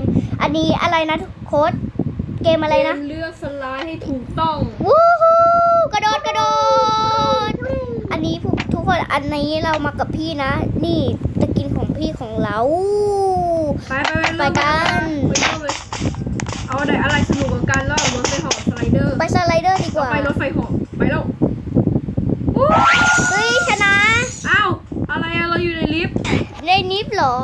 ม อันนี้อะไรนะโค้ดเกมอะไรนะ เลือกสไลด์ให้ถูกต้องวู้ฮู้กระโดดกระโดด อันนี้พวกทุกคนอันนี้เรามากับพี่นะ นี่ตะกินของพี่ของเรา ไปไปไปกันไปเริ่มเลยเอาอะไรอะไรสนุกกว่ากันแล้วรถไฟเหาะสไลเดอร์ ไปสไลเดอร์ดีกต่อว่า ไปรถไฟเหาะไปแล้วอู้เฮ้ยชนะอ้าวอะไรอะเราอยู่ในลิฟต์ในนิฟต์เหรอ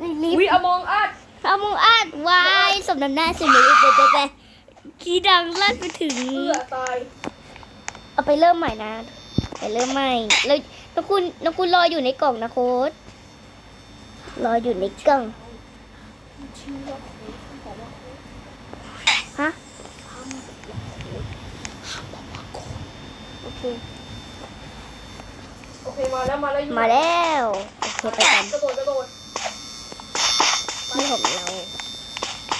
ในนิฟวิต์อมองอัด เอามึงอ่านวายสมน้ำหน้าสิเลยเด็ดเด็ดขี้ดังลั่นไปถึง เพื่อตายเอาไปเริ่มใหม่นะ ไปเริ่มใหม่แล้วน้องคุณน้องคุณรออยู่ในกล่องนะโค้ดรออยู่ในกล่องฮะโอเคโอเคมาแล้วมาแล้วอยู่มาแล้วโอเคไปกันกระโดดกระโดด ที่ของเรา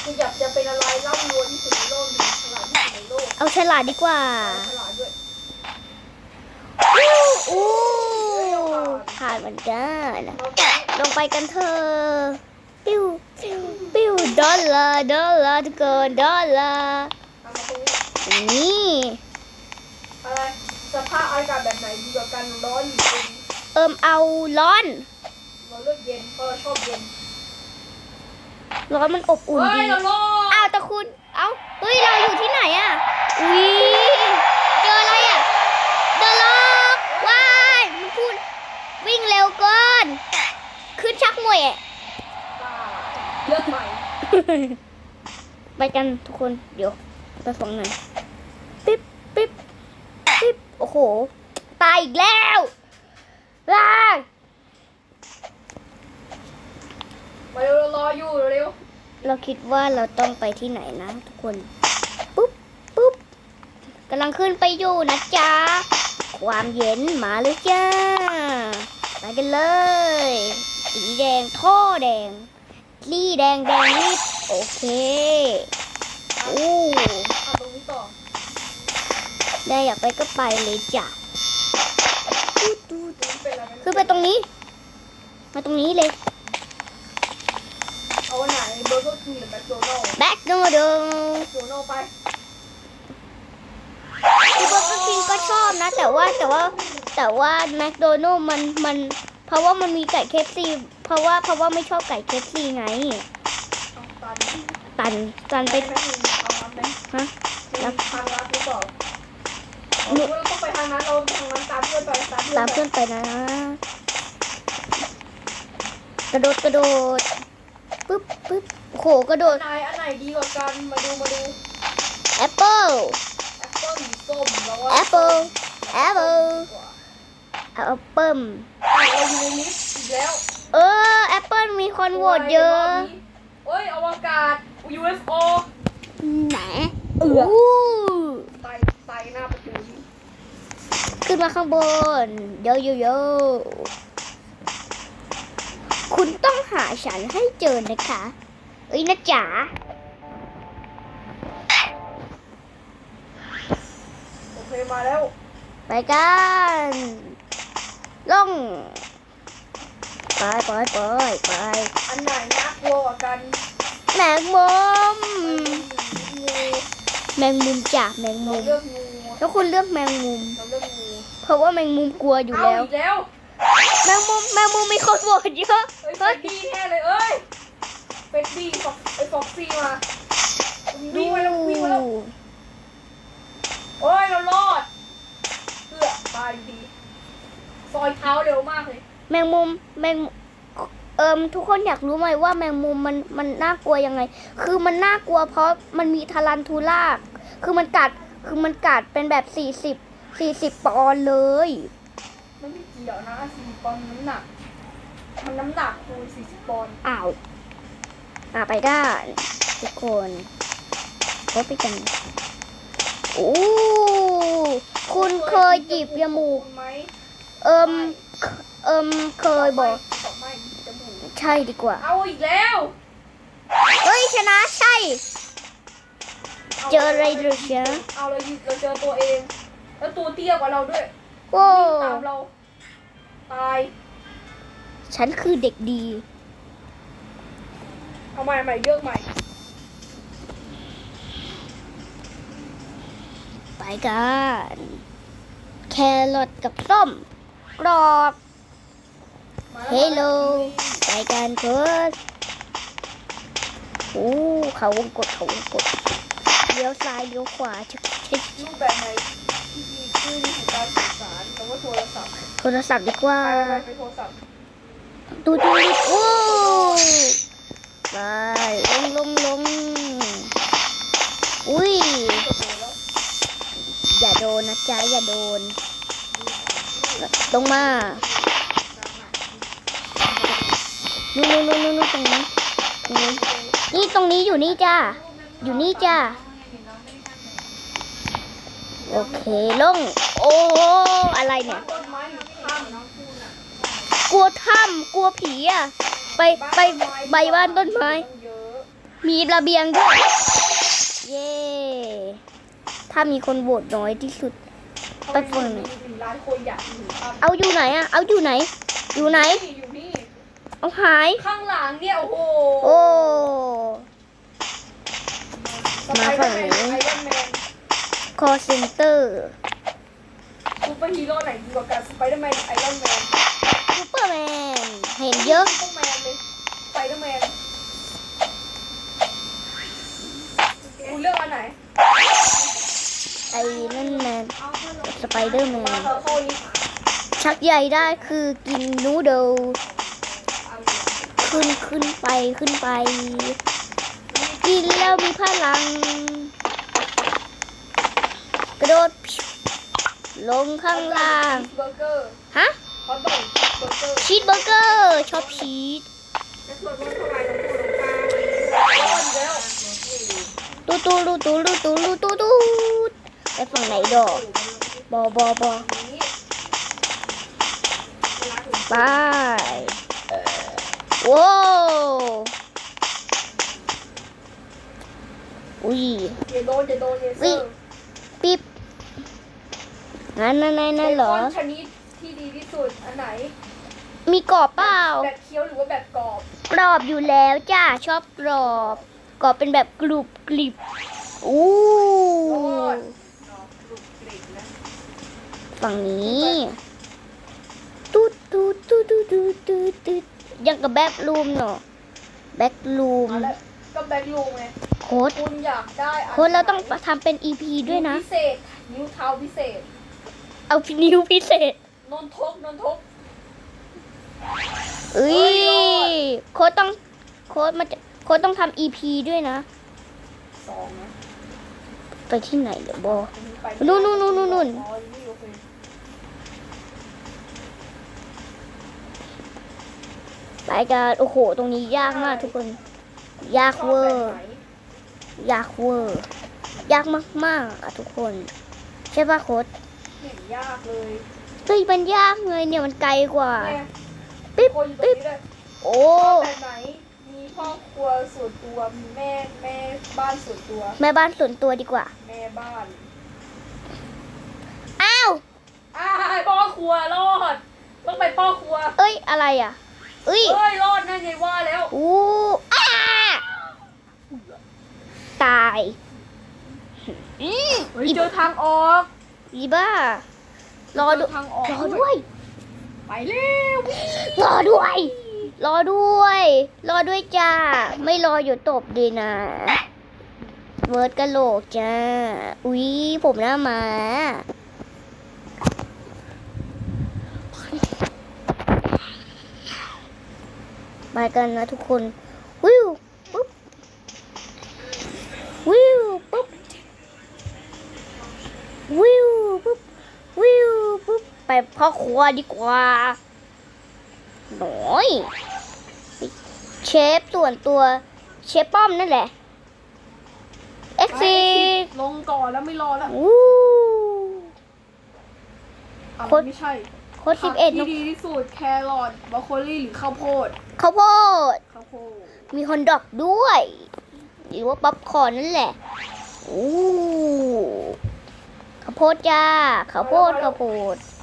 คืออยากจะเป็นอะไรร่ำรวยที่สุดในโลกหรือฉลาดที่สุดในโลกเอาฉลาดดีกว่าฉลาดด้วยอู้ผ่านเหมือนกันเราจะลงไปกันเถอะปิ้วปิ้วปิ้วดอลลาร์ดอลลาร์ทุกคนดอลลาร์ทำมาตรงนี้นี่อะไรสภาพอากาศแบบไหนดีกว่ากันร้อนหรือเย็นเอิมเอาร้อนเราเลือกเย็นเพราะเราชอบเย็น ร้อนมันอบอุ่นเฮ้ดียเรารออ้าวแต่คุณ เอ้า เฮ้ย เราอยู่ที่ไหนอะอุ้ยเจออะไรอะเดอะล็อกว้ายมันพูดวิ่งเร็วเกินขึ้นชักมวยอะเลือกใหม่ไปกันทุกคน เดี๋ยว ไปฟังหน่อย ปิ๊บปิ๊บปิ๊บโอ้โห ตายอีกแล้วว้ายมาเร็วเรารออยู่ เราคิดว่าเราต้องไปที่ไหนนะทุกคนปุ๊บปุ๊บกำลังขึ้นไปอยู่นะจ๊ะ ความเย็นมาเลยจ้าไปกันเลย สีแดงท่อแดงรี่แดงแดงนี่โอเคอู้ตรงนี้ต่อได้อยากไปก็ไปเลยจ้ะตูดตูดตรงนี้เป็นอะไรขึ้นไปตรงนี้ มาตรงนี้เลย เอาอันไหน เบอร์เกอร์คิงหรือแมคโดนัลด์แบ็กโนโดแมคโดนัลด์ไปคือเบอร์เกอร์คิงก็ชอบนะ แต่ว่าแต่ว่าแต่ว่าแมคโดนัลมันมันเพราะว่ามันมีไก่เคฟซีเพราะว่าเพราะว่าไม่ชอบไก่เคฟซีไง ตันตันตันไปไปแป๊บนึงเอาน้ำไหมฮะทางลัดหรือเปล่าเอาเราต้องไปทางนั้นเราทางนั้นตามเพื่อนไปตามเพื่อนตามเพื่อนไปนะ กระโดดกระโดดปึ๊บปึ๊บ โอ้โหกระโดอัดนไหนอันไหนดีกว่ากัน มาดูมาดูแอปเปิลแอปเปิ้ลหรือส้มเราว่าแอปเปิลแอปเปิลกว่าแอปเปิลอะเราอยู่ในลิฟต์อีกแล้ว เออแอปเปิลมีคนโหวตเยอะเอ้ยอวกาศ UFO ไหนเอืออู้ไตไตหน้าประตูนี่ขึ้นมาข้างบนโยโยโยคุณต้องหาฉันให้เจอนะคะเอ้ยนะจ๋าโอเคมาแล้ว ไปกันล่องไปไปไปไปอันไหนน่ากลัวกว่ากันแมงมุมงูแมงมุมจ้ะแมงเรามุมเลือกงูแล้วคุณเลือกแมงมุม เราเลือกงูเพราะว่าแมงมุมกลัวอยู่เอาแล้ว อีกแล้วแมงมุมแมงมุมมีคนโหวตเยอะเอ้ยเฟเฮ้ยดดี้แน่เลยเอ้ย เฟดดี้ฟอกไอ้ฟอกซี่มาวิ่งมาแล้ววิ่งมาแล้วโอ้ยเรารอดเพื่อตายอยู่ดีซอยเท้าเร็วมากเลย แมงมุมแมงมุมเอิมทุกคนอยากรู้ไหมว่าแมงมุมมันมันน่ากลัวยังไง คือมันน่ากลัวเพราะมันมีทารันทูล่าคือมันกัดคือมันกัดเป็นแบบสี่สิบสี่สิบปอนด์เลย มันไม่เกี่ยวนะสี่ปอนด์น้ำหนัก มันน้ำหนักคูณสี่สิบปอนด์อ้าว อ่าไปได้ทุกคนก็ไปกันโอ้คุณเคยจีบจมูกคุณไหมเอิมเอิมเคยบอกตอบไม่จมูกใช่ดีกว่า เอาอีกแล้ว เฮ้ยชนะใช่าเจออะไรหรือเชียเอาเราอยู่เราเจอตัวเอง แล้วตัวเตี้ยกว่าเราด้วยโอ้วิ่งตามเรา ตาย ฉันคือเด็กดี เอาใหม่ใหม่เลือกใหม่ ไปกัน แครอทกับส้ม กรอบมาเฮลโลไปกันเพิร์ดโอ้เขาวงกดเขาวงกดเลี้ยวซ้ายเลี้ยวขวาชิชิรูปแบบไหนที่ดีขึ้นของการสื่อสารแต่ว่าโทรศัพท์โทรศัพท์ดีกว่าไปไปไปโทรศัพท์ดูดูดิโอ้ ไปลงลงลงอุ้ยอย่าโดนนะจ๊ะอย่าโดนลงมานู่นนู่นนู่นนู่นตรงนี้ตรงนี้นี่ตรงนี้อยู่นี่จ้าอยู่นี่จ้าโอเคลงโอ้อะไรเนี่ย กลัวถ้ำกลัวผีอะ ไปไปใบบ้านต้นไม้เยอะมีระเบียงด้วย เย้ถ้ามีคนโหวตน้อยที่สุด ไปฝั่งไหนมีร้านคนอยากอยู่ข้างเอาอยู่ไหนอะเอาอยู่ไหน อยู่ไหนนี่อยู่นี่เอาหาย ข้างหลังเนี่ยโอ้โหโอ้สไปเดอร์แมนไอรอนแมนคอเซนเตอร์ซูเปอร์ฮีโร่ไหนดีกว่ากันสไปเดอร์แมนไอรอนแมนซูเปอร์แมนเห็นเยอะซู เปอร์แมนเลยสไปเดอร์แมนคุณเลือกอันไหนไอ้นั่นแมนสไปเดอร์แมมานเถอะโคนี้ชักใหญ่ได้คือกินนูเดิลขึ้นขึ้นไปขึ้นไป กินแล้วมีพลัง กระโดด ลงข้างล่าง เบอร์เกอร์ฮะ ฮอตดอกเบอร์เกอร์ ชีสเบอร์เกอร์ ชอบชีส ตู้ตู้ลูตู้ลูตู้ลูตู้ตู้ไปฝั่งไหนดอกบอบอบอบายว้าวอุ้ยจะปิ๊บนั่นนั่นนั่นเหรอชนิดที่ดีที่สุดอันไหน มีกรอบเปล่า แบบเคี้ยวหรือว่าแบบกรอบ กรอบอยู่แล้วจ้าชอบกรอบ กรอบเป็นแบบกรุบกริบอู้โอ้ยกรอบกรุบกริบนะฝั่งนี้ตุ๊ดตุ๊ดตุ๊ดตุ๊ดตุ๊ดตุ๊ดตุ๊ดยังกับแบ็กรูมเนาะแบ็กรูมเอาละก็แบ็คลูมไงโค้ดคุณอยากได้นโค้ดเราต้องทำเป็น EP ด้วยนะพิเศษนิ้วเท้าพิเศษ เอานิ้วพิเศษนนทกนนทก เอ้ยโอ้ยโค้ดต้องโค้ดมันจะโค้ดต้องทำ EP ด้วยนะ สองนะไปที่ไหนเดี๋ยวบอไปนู่นนู่นนู่นนู่นนู่นอ๋อนี่โอเคไปกันโอ้โห ตรงนี้ยากมากทุกคน ยากชอบเวอแบบร์ไหนยากเวอร์ ยากมากๆอะทุกคน ใช่ป่ะโค้ดเห็นยากเลย เฮ้ยมันยากเลยเนี่ยมันไกลกว่าเนี่ ยปิ๊บคนอยู่ตรงปิ๊บนี้เลยโอ้ชอบแบบไหนมีพ่อครัวส่วนตัวมีแม่แม่บ้านส่วนตัว แม่บ้านส่วนตัวดีกว่า แม่บ้านอ้าวอ้ายพ่อครัวรอดต้องไปพ่อครัว เอ้ยอะไรอะเอ้ยเอ้ยรอดนั่นไงว่าแล้วอู้อ้าตายอืมเฮ้ยเจอทางออกอีบ้ารอดูเจทางออกรอด้วยไป เร็วรอด้วย รอด้วย รอด้วยจ้า ไม่รออยู่ตบดีนะ เวิร์ดกะโหลกจ้า อุ๊ย ผมหน้าหมาไปกันนะทุกคน พ่อครัวดีกว่าหน่อยเชฟส่วนตัวเชฟป้อมนั่นแหละ เอ็กซีลงก่อนแล้วไม่รอแล้วอู้อะโคตรไม่ใช่โค้ดสิบเอ็ดที่ดีที่สุดแครอทบรอกโคลีหรือข้าวโพดข้าวโพดข้าวโพดมีฮอนดอกด้วย หรือว่าป๊อปคอร์นนั่นแหละอู้ข้าวโพดจ้าข้าวโพดข้าวโพดอู้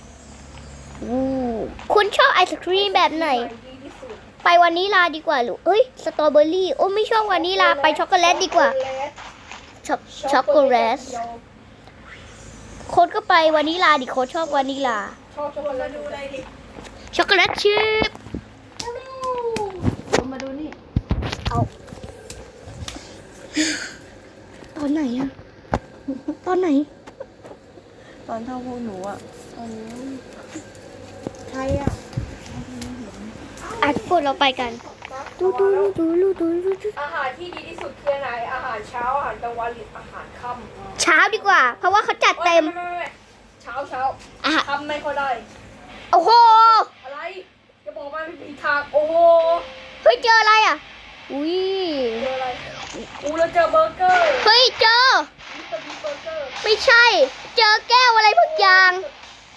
คุณชอบไอศครีมแบบไหนดีที่สุดไปวานิลาดีกว่าหรือเอ้ยสตรอเบอรี่โอ้ไม่ชอบวานิลาไปช็อกโกแลตดีกว่าช็อกช็อกโกแลตโค้ดก็ไปวานิลาดิโค้ดชอบวานิลาชอบช็อกโกแลตดูอะไรดิช็อกโกแลตชิพผมมาดูนี่เอาตอนไหนอะตอนไหน ตอนเท่าพวกหนูอะตอนนี้ ใครอะอะทุกคนเราไปกันดูดูดูดูดูดูดูอาหารที่ดีที่สุดคืออะไรอาหารเช้าอาหารกลางวันหรืออาหารค่ำเช้าดีกว่า เพราะว่าเขาจัดเต็มไม่ไม่ไม่ไม่เช้าเช้าอะค่ำไม่ค่อยได้โอ้โหอะไรจะบอกว่าไม่มีทางโอ้โหเฮ้ยเจออะไรอะอุ้ยเจออะไรกูเราเจอเบอร์เกอร์เฮ้ยเจอมิสเตอร์บีเบอร์เกอร์ไม่ใช่ เจอแก้วอะไรทุกอย่าง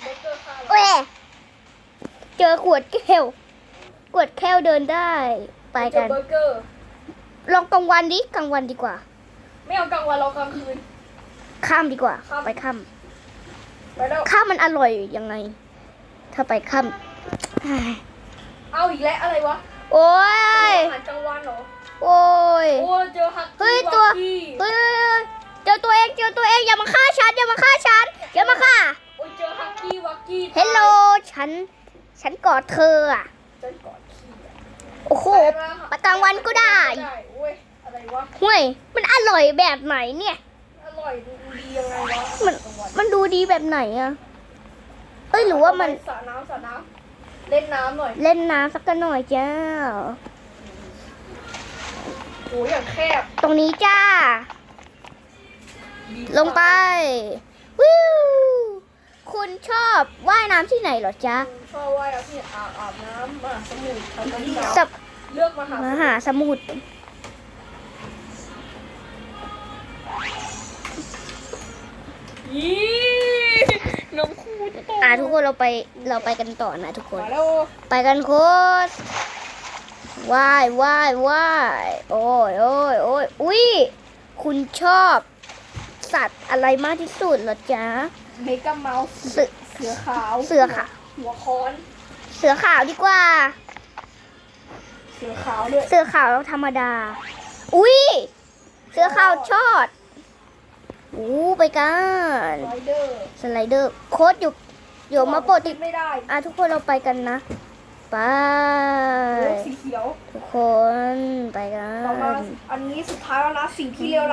เบอร์เกอร์ข้าวแหว เจอขวดแก้วขวดแก้วเดินได้ ไปเจกัอน เบอร์เกอร์ ลองกลางวันดิกลางวันดีกว่า ไม่เอากลางวันเรากลางคืน ข้ามดีกว่า ข้าม ไปข้าม ไปแล้ว ข้ามมันอร่อยยังไง ถ้าไปข้ามเฮ้ยเอาอีกแล้วอะไรวะโอ้ย อาหารกลางวันเหรอ โอ้ย โอ้เจอฮักเฮ้ยกี้ตัววักกี้เฮ้ยเจอตัวเองเจอตัวเองอย่ามาฆ่าฉันอย่ามาฆ่าฉันอย่ามาฆ่า โอ้ยเจอฮักกี้วักกี้ เฮลโลฉัน ฉันกอดเธออะ ฉันกอดขี้อะโอ้โหไปกลางวันก็ได้ได้โอ้ยอะไรวะ ห่วย มันอร่อยแบบไหนเนี่ย อร่อยดูดียังไงวะมันกลางวันมันดูดีแบบไหนอะเอ้ยหรือว่ามันสระน้ำสระน้ำเล่นน้ำหน่อยเล่นน้ำสักหน่อยจ้า โอ้ยอย่างแคบตรงนี้จ้า ดีลงไป วิว คุณชอบว่ายน้ำที่ไหนเหรอจ๊ะชอบว่ายน้ำที่อาบอาบน้ำมหาสมุทรทำน้ำหนาวสับเลือกมหาสมมุทรหาสมุทรยี่น้ำคูโตอะทุกคนเราไปเราไปกันต่อนะทุกคน มาแล้วไปกันโค้ดว่ายว่ายว่ายโอ้ยโอ้ยโอ้ยอุ้ยคุณชอบสัตว์อะไรมากที่สุดเหรอจ๊ะ เมกาเมาส์เสือเสือขาวเสือขาว หัวค้อนเสือขาวดีกว่า เสือขาวด้วยเสือขาวธรรมดา อุ้ยเสือขาวชอดอู้ไปกันไรเดอร์สไลเดอร์โค้ดอยู่อยู่มาโปรดติดไม่ได้อะทุกคนเราไปกันนะไปเลือกสีเขียวทุกคนไปกัต่อมานอันนี้สุดท้ายแล้วนะสิ่งที่เลว